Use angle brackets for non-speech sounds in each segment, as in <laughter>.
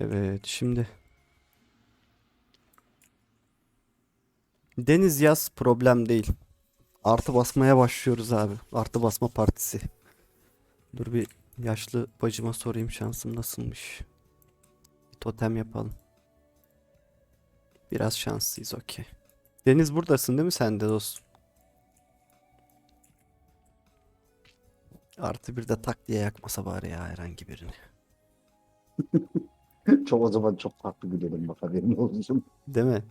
Evet şimdi. Deniz yaz problem değil. Artı basmaya başlıyoruz abi. Artı basma partisi. Dur bir yaşlı bacıma sorayım şansım nasılmış. Bir totem yapalım. Biraz şanslıyız okey. Deniz buradasın değil mi sen de dostum? Artı bir de tak diye yakmasa bari ya herhangi birini. <laughs> Çok o zaman çok farklı gülerim bak haberin olsun. Değil mi?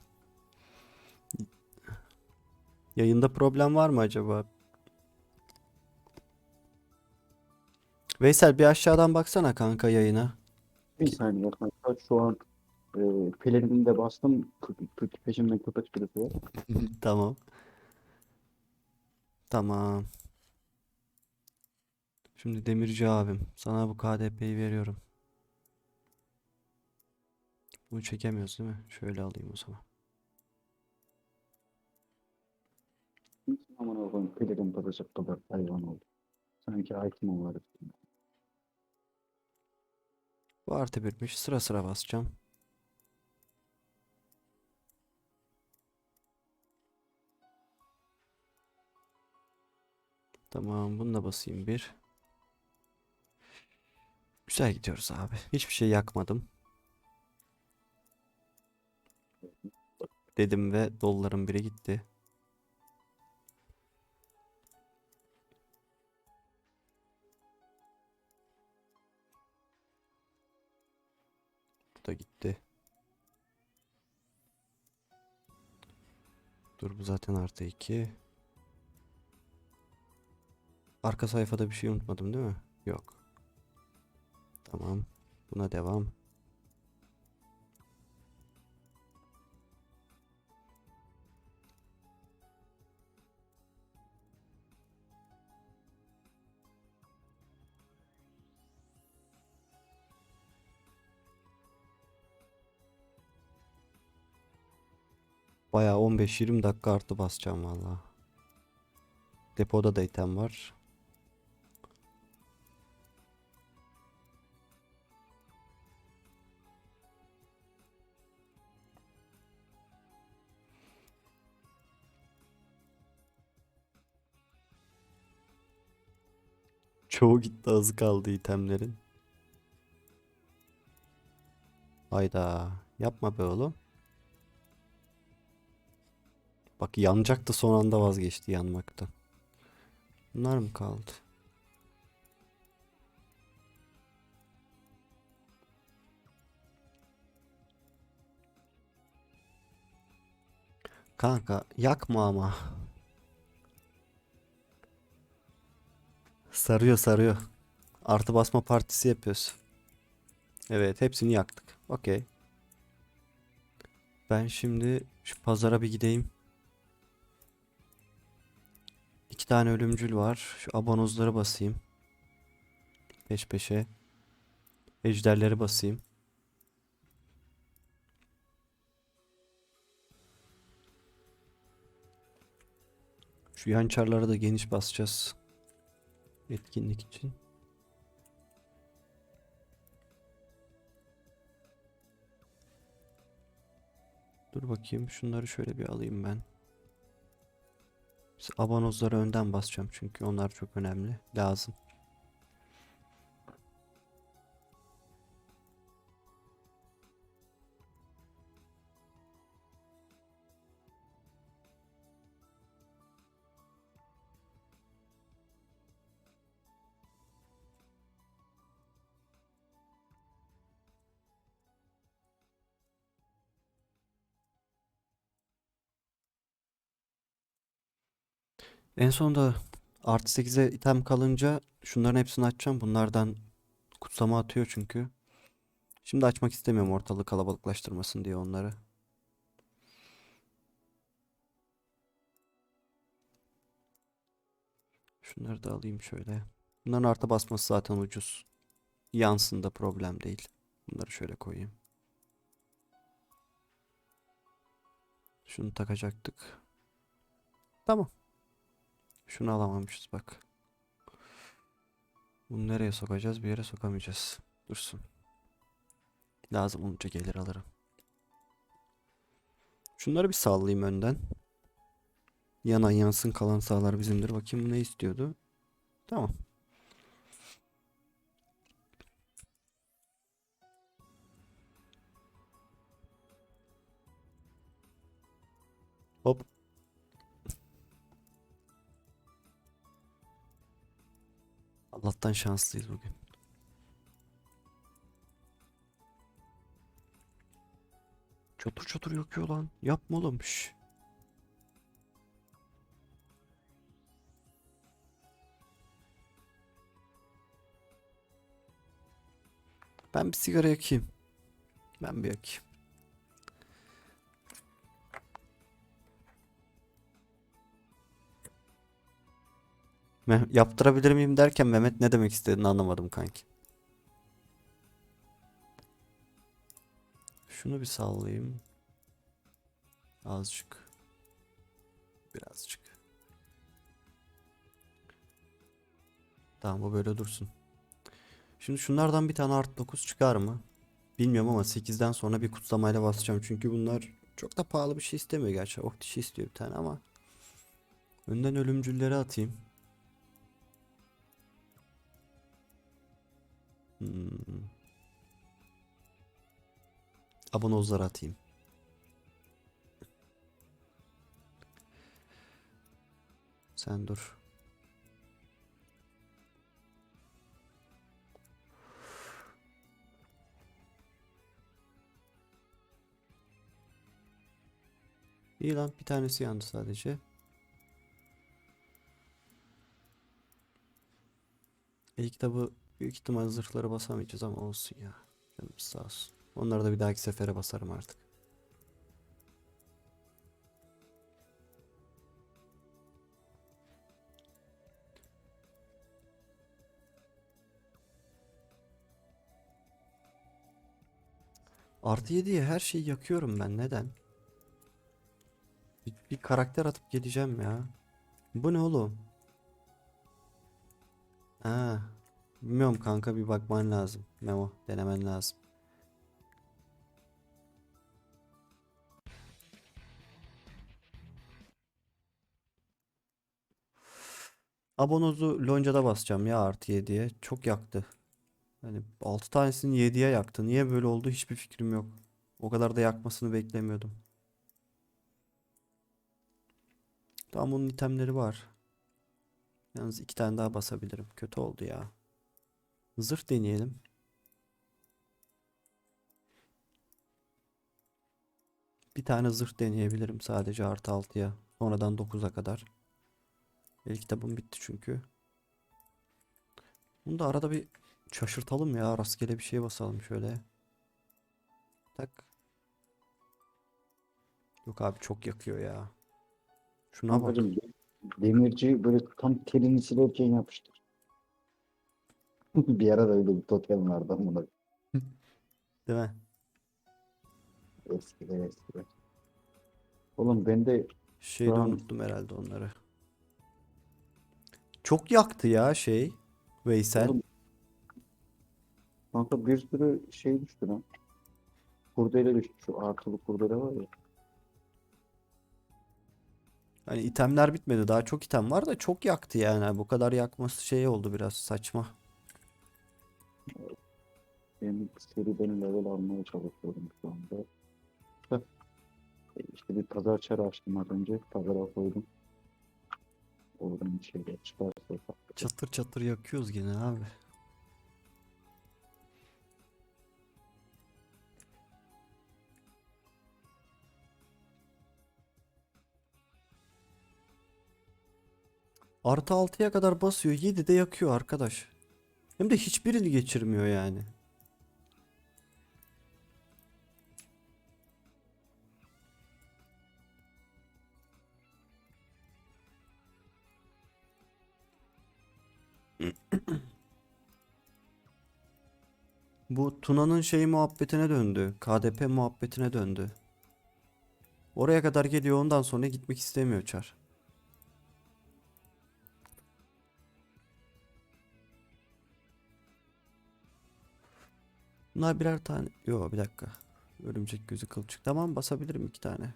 Yayında problem var mı acaba? Veysel bir aşağıdan baksana kanka yayına. Bir saniye kanka şu an e, pelerini de bastım. Kı- Peşimden köpek sürüsü var. <laughs> Tamam. Tamam. Şimdi Demirci abim sana bu KDP'yi veriyorum. Bunu çekemiyoruz değil mi? Şöyle alayım o zaman. Aman Allah'ım pelerin bakacak kadar hayvan oldu. Sanki item var. Bu artı birmiş. Sıra sıra basacağım. Tamam, bunu da basayım bir. Güzel gidiyoruz abi. Hiçbir şey yakmadım. Dedim ve doların biri gitti. Bu da gitti. Dur bu zaten artı 2. Arka sayfada bir şey unutmadım değil mi? Yok. Tamam. Buna devam. Bayağı 15-20 dakika artı basacağım valla. Depoda da item var. Çoğu gitti azı kaldı itemlerin. Hayda. Yapma be oğlum. Bak yanacaktı son anda vazgeçti yanmaktan. Bunlar mı kaldı? Kanka yakma ama. Sarıyor sarıyor. Artı basma partisi yapıyoruz. Evet hepsini yaktık. Okey. Ben şimdi şu pazara bir gideyim. İki tane ölümcül var. Şu abanozları basayım. Peş peşe. Ejderleri basayım. Şu yançarlara da geniş basacağız. Etkinlik için. Dur bakayım şunları şöyle bir alayım ben. Biz Abanozları önden basacağım çünkü onlar çok önemli. Lazım. En sonunda artı 8'e item kalınca şunların hepsini açacağım. Bunlardan kutsama atıyor çünkü. Şimdi açmak istemiyorum ortalığı kalabalıklaştırmasın diye onları. Şunları da alayım şöyle. Bunların artı basması zaten ucuz. Yansın da problem değil. Bunları şöyle koyayım. Şunu takacaktık. Tamam. Şunu alamamışız bak. Bunu nereye sokacağız? Bir yere sokamayacağız. Dursun. Lazım olunca gelir alırım. Şunları bir sallayayım önden. Yanan yansın kalan sağlar bizimdir. Bakayım ne istiyordu. Tamam. Hop. Allah'tan şanslıyız bugün. Çatır çatır yakıyor lan. Yapma oğlum. şş. Ben bir sigara yakayım. Ben bir yakayım. Yaptırabilir miyim derken Mehmet ne demek istediğini anlamadım kanki. Şunu bir sallayayım. Azıcık. Birazcık. Tamam bu böyle dursun. Şimdi şunlardan bir tane art 9 çıkar mı? Bilmiyorum ama 8'den sonra bir kutsamayla basacağım. Çünkü bunlar çok da pahalı bir şey istemiyor gerçi. Ok dişi istiyor bir tane ama. Önden ölümcülleri atayım. Hmm. Abonozları atayım. Sen dur. İyi lan bir tanesi yandı sadece. El kitabı büyük ihtimal zırhları basamayacağız ama olsun ya. Canımız sağ olsun. Onları da bir dahaki sefere basarım artık. Artı 7'ye her şeyi yakıyorum ben. Neden? Bir, bir karakter atıp geleceğim ya. Bu ne oğlum? Ha, bilmiyorum kanka bir bakman lazım. Memo denemen lazım. Abonozu loncada basacağım ya artı 7'ye. Çok yaktı. Hani 6 tanesini 7'ye yaktı. Niye böyle oldu hiçbir fikrim yok. O kadar da yakmasını beklemiyordum. Tamam bunun itemleri var. Yalnız iki tane daha basabilirim. Kötü oldu ya. Zırh deneyelim. Bir tane zırh deneyebilirim sadece artı 6'ya. Sonradan 9'a kadar. El kitabım bitti çünkü. Bunu da arada bir şaşırtalım ya. Rastgele bir şey basalım şöyle. Tak. Yok abi çok yakıyor ya. Şuna bak. Demirci böyle tam telini silerken yapıştır. <laughs> Bir ara da öyle bir totem vardı ama <laughs> Değil mi? eskiden eskiden. Oğlum ben de Şeyde an- unuttum herhalde onları. Çok yaktı ya şey. Veysel. Oğlum, kanka bir sürü şey düştü lan. Kurdele düştü. Şu artılı kurdele var ya. Hani itemler bitmedi. Daha çok item var da çok yaktı yani. Bu kadar yakması şey oldu biraz saçma. Ben seriden level almaya çalışıyorum şu anda. E, İşte bir pazar çarı açtım az önce. Pazara koydum. Oradan şeyler çıkarsa. Çatır çatır yakıyoruz gene abi. Artı 6'ya kadar basıyor. 7'de yakıyor arkadaş. Hem de hiçbirini geçirmiyor yani. Bu Tuna'nın şey muhabbetine döndü. KDP muhabbetine döndü. Oraya kadar geliyor ondan sonra gitmek istemiyor Çar. Bunlar birer tane. Yo bir dakika. Örümcek gözü kılçık. Tamam basabilirim iki tane.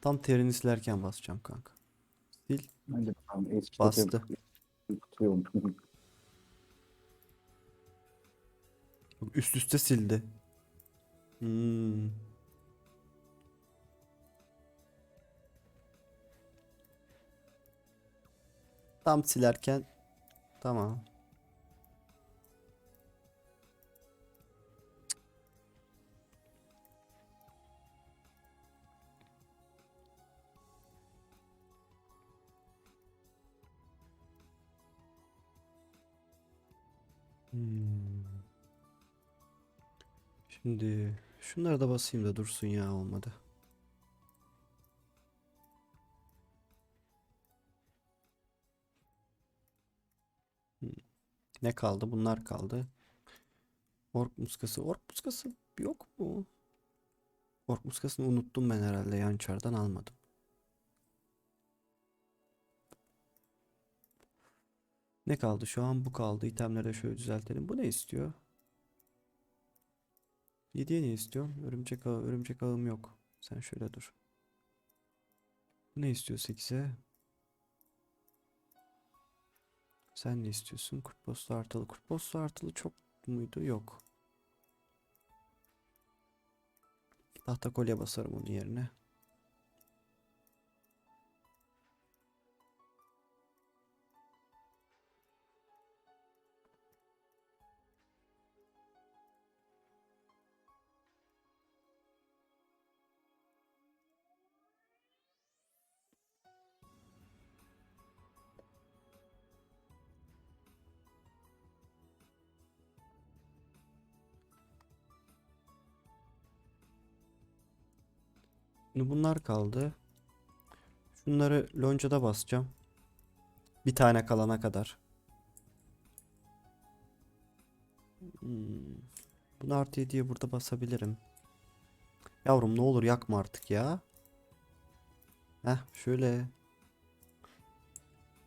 Tam terini silerken basacağım kanka. Sil. Hadi bakalım eski Bastı. Üst üste sildi. Hmm. Tam silerken tamam. Hmm. Şimdi şunları da basayım da dursun ya olmadı. Hmm. Ne kaldı? Bunlar kaldı. Ork muskası. Ork muskası yok mu? Ork muskasını unuttum ben herhalde. Yançardan almadım. Ne kaldı? Şu an bu kaldı. İtemleri de şöyle düzeltelim. Bu ne istiyor? 7'ye ne istiyorsun? Örümcek ağı, örümcek ağım yok. Sen şöyle dur. Bu ne istiyor 8'e? Sen ne istiyorsun? Kurt postu artılı. Kurt postu artılı çok muydu? Yok. Tahta kolye basarım onun yerine. Şimdi bunlar kaldı. Şunları loncada basacağım. Bir tane kalana kadar. Hmm. Bunu artı 7'ye burada basabilirim. Yavrum ne olur yakma artık ya. Heh şöyle.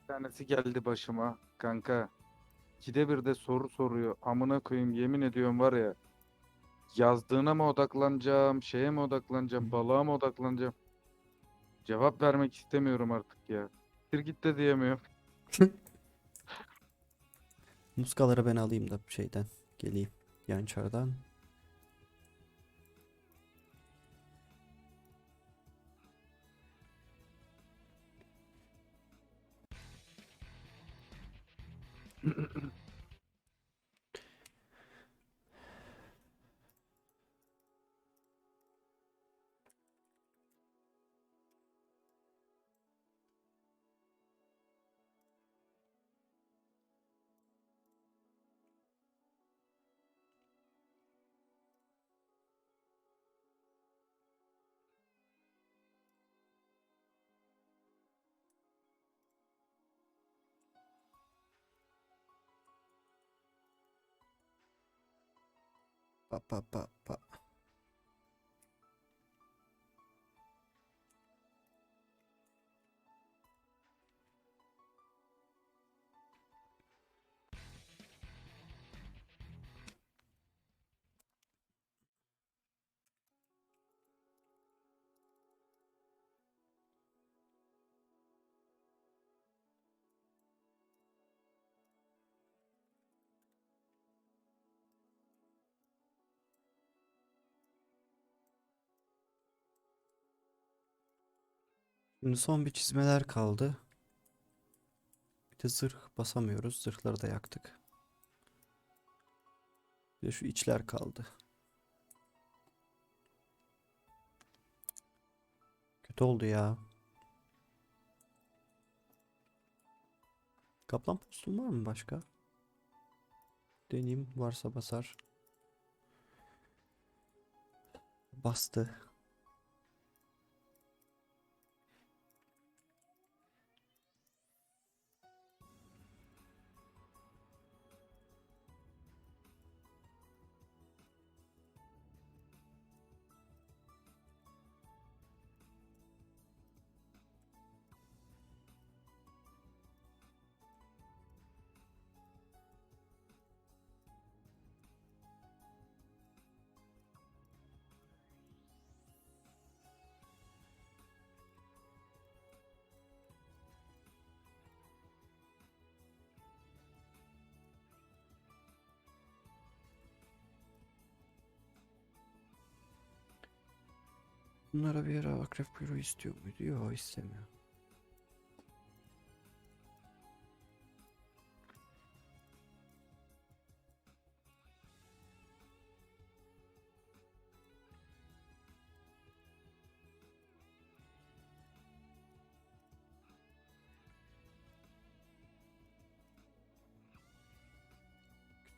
Bir tanesi geldi başıma kanka. İkide bir de soru soruyor. Amına koyayım yemin ediyorum var ya. Yazdığına mı odaklanacağım, şeye mi odaklanacağım, balığa mı odaklanacağım? Cevap vermek istemiyorum artık ya. Bir git de diyemiyorum. <laughs> Muskaları ben alayım da şeyden geleyim. Yançardan. <laughs> Pa pa pa pa. Şimdi son bir çizmeler kaldı. Bir de zırh basamıyoruz. Zırhları da yaktık. Bir de şu içler kaldı. Kötü oldu ya. Kaplan postum var mı başka? Deneyeyim varsa basar. Bastı. Bunlara bir ara akrep kuyruğu istiyor muydu? Yok istemiyor.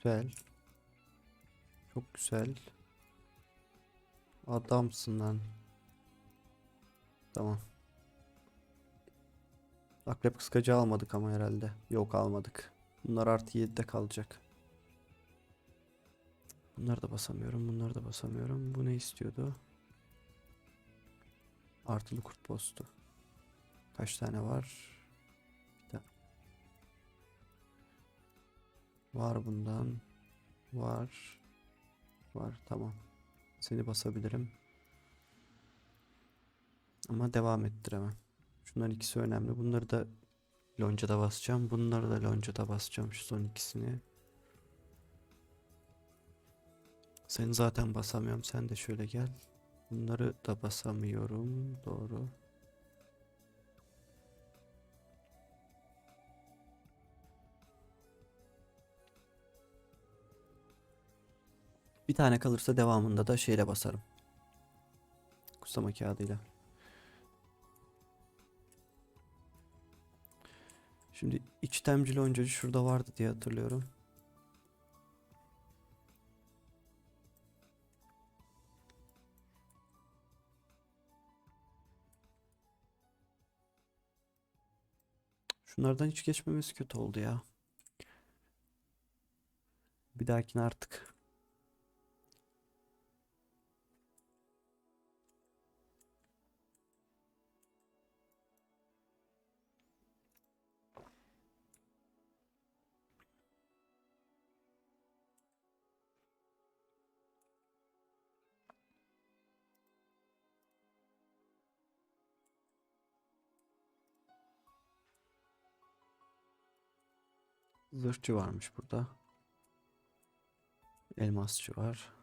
Güzel. Çok güzel. Adamsın lan. Tamam. Akrep kıskacı almadık ama herhalde. Yok almadık. Bunlar artı 7'de kalacak. Bunları da basamıyorum. Bunları da basamıyorum. Bu ne istiyordu? Artılı kurt postu. Kaç tane var? Bir tane. Var bundan. Var. Var. Tamam. Seni basabilirim. Ama devam ettiremem. Şunların ikisi önemli. Bunları da loncada basacağım. Bunları da loncada basacağım. Şu son ikisini. Seni zaten basamıyorum. Sen de şöyle gel. Bunları da basamıyorum. Doğru. Bir tane kalırsa devamında da şeyle basarım. Kutsama kağıdıyla. Şimdi iç temcil loncacı şurada vardı diye hatırlıyorum. Şunlardan hiç geçmemesi kötü oldu ya. Bir dahakine artık. Zırhçı varmış burada. Elmasçı var.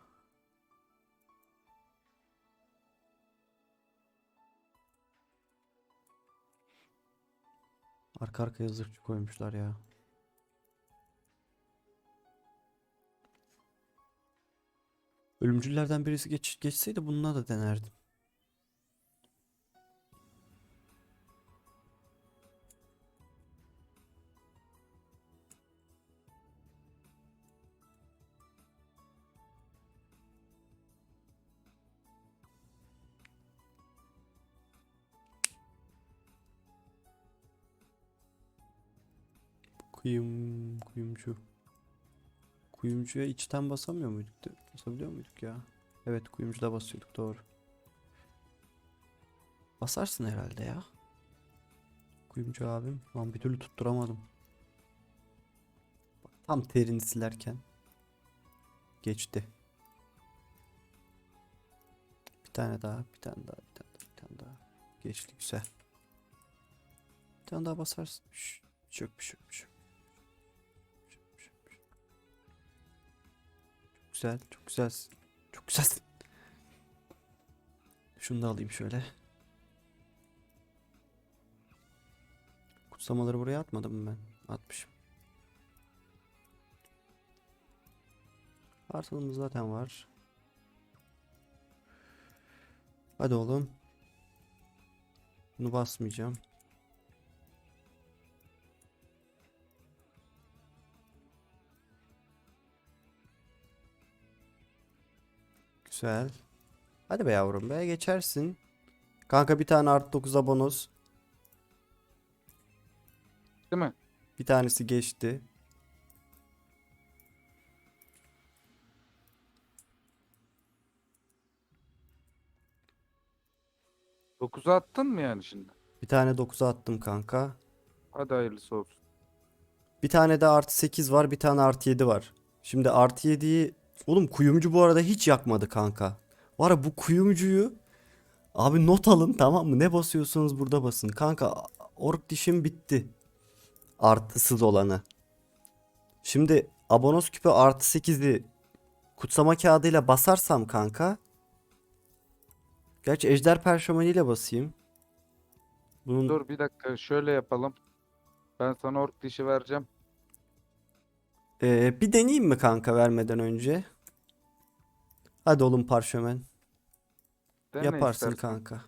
Arka arkaya zırhçı koymuşlar ya. Ölümcüllerden birisi geç, geçseydi bununla da denerdim. Kuyum, kuyumcu. Kuyumcuya içten basamıyor muyduk? Basabiliyor muyduk ya? Evet kuyumcuda basıyorduk doğru. Basarsın herhalde ya. Kuyumcu abim. Lan bir türlü tutturamadım. Tam terini silerken. Geçti. Bir tane daha, bir tane daha, bir tane daha, bir tane daha. Geçti güzel. Bir tane daha basarsın. Şş, bir şey bir şey bir şey. Güzel, çok güzelsin. Çok güzelsin. Şunu da alayım şöyle. Kutsamaları buraya atmadım mı ben? Atmışım. Artılımız zaten var. Hadi oğlum. Bunu basmayacağım. Güzel. Hadi be yavrum be geçersin. Kanka bir tane artı 9'a bonus. Değil mi? Bir tanesi geçti. Dokuza attın mı yani şimdi? Bir tane 9'a attım kanka. Hadi hayırlısı olsun. Bir tane de artı 8 var. Bir tane artı 7 var. Şimdi artı 7'yi... Oğlum kuyumcu bu arada hiç yakmadı kanka. Var ya bu kuyumcuyu... Abi not alın tamam mı? Ne basıyorsunuz burada basın. Kanka ork dişim bitti. Artısız olanı. Şimdi abonos küpü artı 8'i kutsama kağıdıyla basarsam kanka Gerçi ejder perşemeniyle basayım. Bunun Dur bir dakika şöyle yapalım. Ben sana ork dişi vereceğim. Ee, bir deneyeyim mi kanka vermeden önce? Hadi oğlum parşömen. Dene Yaparsın istersen. kanka.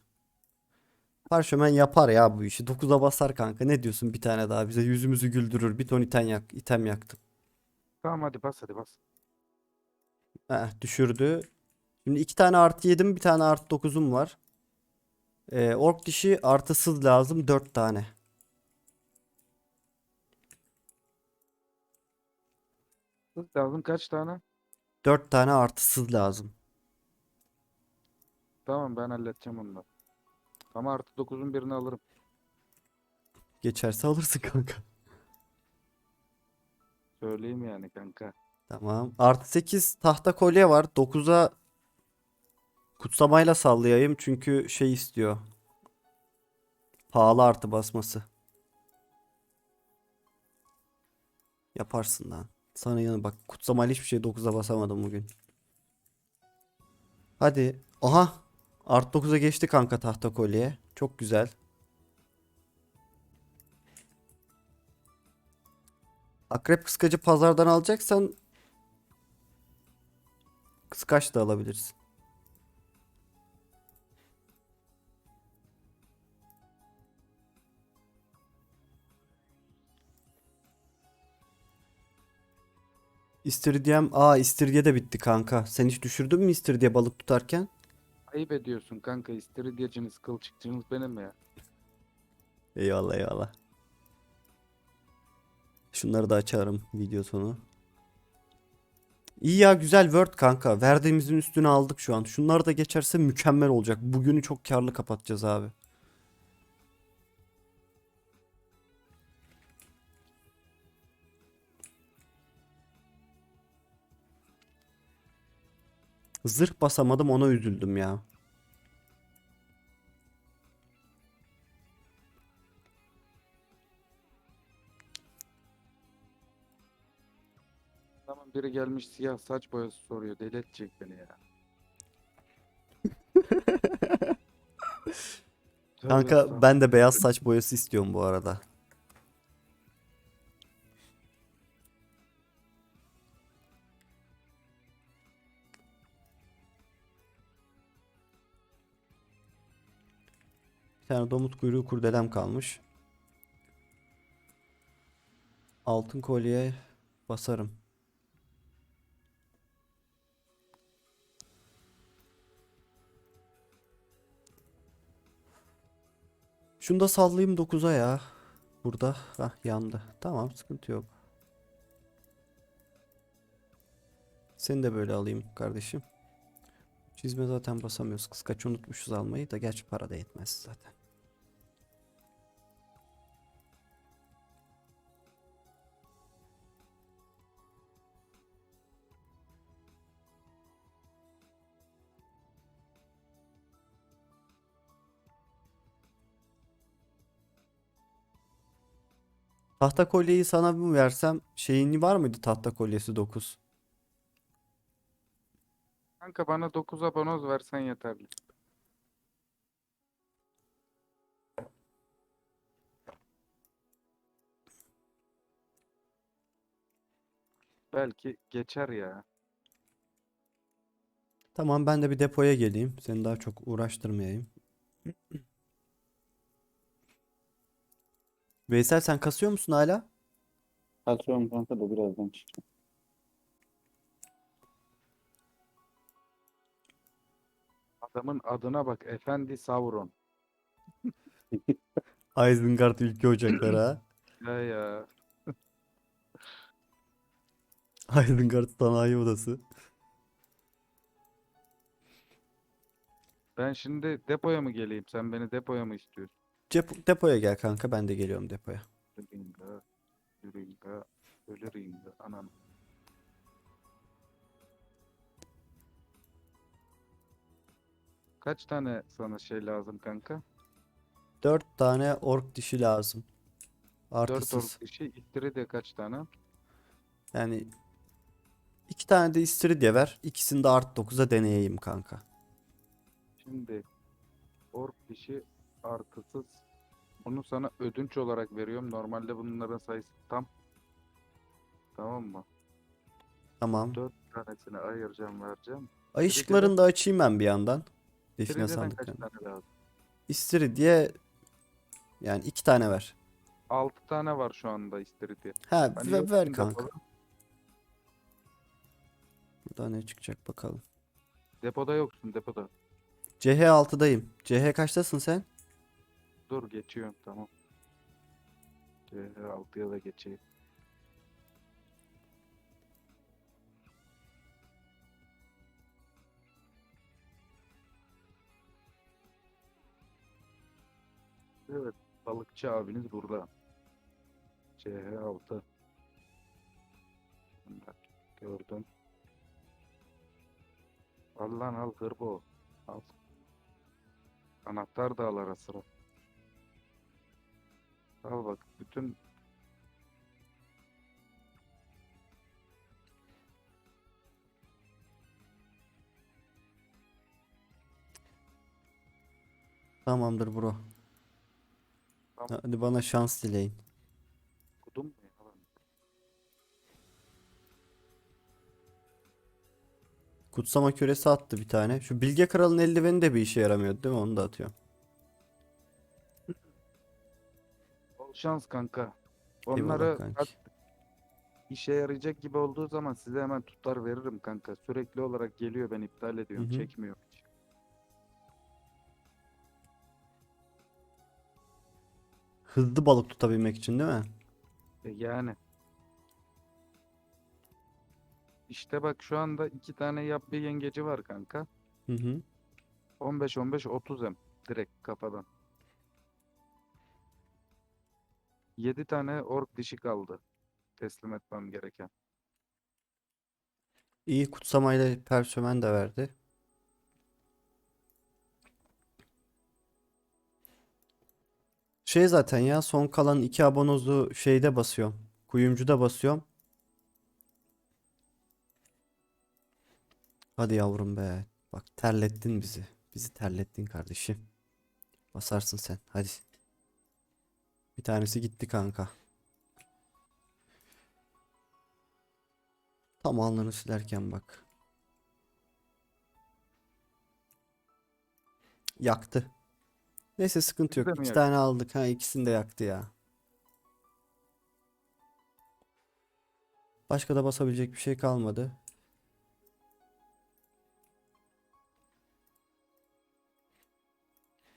Parşömen yapar ya bu işi. 9'a basar kanka. Ne diyorsun bir tane daha bize yüzümüzü güldürür. Bir ton item yak, item yaktım. Tamam hadi bas hadi bas. Heh, düşürdü. Şimdi iki tane artı yedim, bir tane artı dokuzum var. Ee, ork dişi artısız lazım 4 tane. Kız lazım kaç tane? 4 tane artısız lazım. Tamam ben halledeceğim onu da. Ama artı 9'un birini alırım. Geçerse alırsın kanka. Söyleyeyim yani kanka. Tamam. Artı 8 tahta kolye var. 9'a kutsamayla sallayayım çünkü şey istiyor. Pahalı artı basması. Yaparsın lan. Sana yanı bak kutsamayla hiçbir şey 9'a basamadım bugün. Hadi. Aha. Art 9'a geçti kanka tahta kolye. Çok güzel. Akrep kıskacı pazardan alacaksan kıskaç da alabilirsin. İstiridye'm, aa istiridye de bitti kanka. Sen hiç düşürdün mü istiridye balık tutarken? Ayıp ediyorsun kanka. İstiridyeciniz, kılçıkçınız benim ya. Eyvallah eyvallah. Şunları da açarım video sonu. İyi ya güzel Word kanka. Verdiğimizin üstüne aldık şu an. Şunlar da geçerse mükemmel olacak. Bugünü çok karlı kapatacağız abi. Zırh basamadım ona üzüldüm ya. Tamam biri gelmiş siyah saç boyası soruyor. Deli edecek beni ya. <laughs> Tövbe Kanka estağfurullah. ben de beyaz saç boyası istiyorum bu arada. Bir tane domuz kuyruğu kurdelem kalmış. Altın kolye basarım. Şunu da sallayayım 9'a ya. Burada. Hah yandı. Tamam sıkıntı yok. Seni de böyle alayım kardeşim. Çizme zaten basamıyoruz. Kıskaç unutmuşuz almayı da gerçi para da yetmez zaten. Tahta kolyeyi sana mı versem şeyin var mıydı tahta kolyesi 9? Kanka bana 9 abonoz versen yeterli. Belki geçer ya. Tamam ben de bir depoya geleyim. Seni daha çok uğraştırmayayım. Veysel sen kasıyor musun hala? Kaçıyorum kanka da birazdan çıkacağım. Adamın adına bak. Efendi Sauron. <laughs> Isengard ülke ocakları ha. Ya ya. <laughs> Isengard sanayi odası. Ben şimdi depoya mı geleyim? Sen beni depoya mı istiyorsun? Cep- depoya gel kanka ben de geliyorum depoya. Ringa, ringa, öyle ringa, anam. Kaç tane sana şey lazım kanka? 4 tane ork dişi lazım. 4 Artısız. ork dişi, ittiri de kaç tane? Yani iki tane de istiridye ver. İkisini de art 9'a deneyeyim kanka. Şimdi ork dişi artısız. Bunu sana ödünç olarak veriyorum. Normalde bunların sayısı tam. Tamam mı? Tamam. Dört tanesini ayıracağım vereceğim. Ay ışıklarını da açayım ben bir yandan. Define Trilya'dan kaç sandıklarını. tane lazım? İstiridye yani iki tane ver. 6 tane var şu anda istiridye. Ha Hani ver, ver bunda kanka. falan. Burada ne çıkacak bakalım. Depoda yoksun depoda. CH6'dayım. CH kaçtasın sen? Dur geçiyorum tamam. CH6'ya da geçeyim. Evet, balıkçı abiniz burada. CH6. Bak, Gördüm. Al lan al hırbo. Al. Anahtar da al ara sıra. Al bak bütün Tamamdır bro. Tamam. Hadi bana şans dileyin. kudum mu ya? Kutsama küresi attı bir tane. Şu Bilge Kral'ın eldiveni de bir işe yaramıyordu değil mi? Onu da atıyorum. Bol şans kanka. Eyvallah Onları kanki. at- işe yarayacak gibi olduğu zaman size hemen tutar veririm kanka. Sürekli olarak geliyor ben iptal ediyorum. hı. Çekmiyor hiç. Hızlı balık tutabilmek için değil mi? E yani. İşte bak şu anda iki tane yap bir yengeci var kanka. Hı hı. 15 15 30 em direkt kafadan. 7 tane ork dişi kaldı. Teslim etmem gereken. İyi kutsamayla persömen de verdi. Şey zaten ya son kalan iki abonozu şeyde basıyorum. Kuyumcuda basıyorum. Hadi yavrum be. Bak terlettin bizi. Bizi terlettin kardeşim. Basarsın sen. Hadi. Bir tanesi gitti kanka. Tam alnını silerken bak. Yaktı. Neyse sıkıntı yok. İki tane aldık. Ha ikisini de yaktı ya. Başka da basabilecek bir şey kalmadı.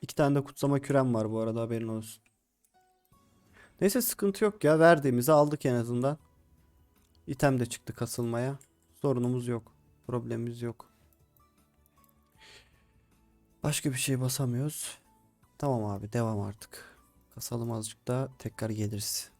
İki tane de kutsama kürem var bu arada haberin olsun. Neyse sıkıntı yok ya. Verdiğimizi aldık en azından. İtem de çıktı kasılmaya. Sorunumuz yok. Problemimiz yok. Başka bir şey basamıyoruz. Tamam abi devam artık. Kasalım azıcık daha tekrar geliriz.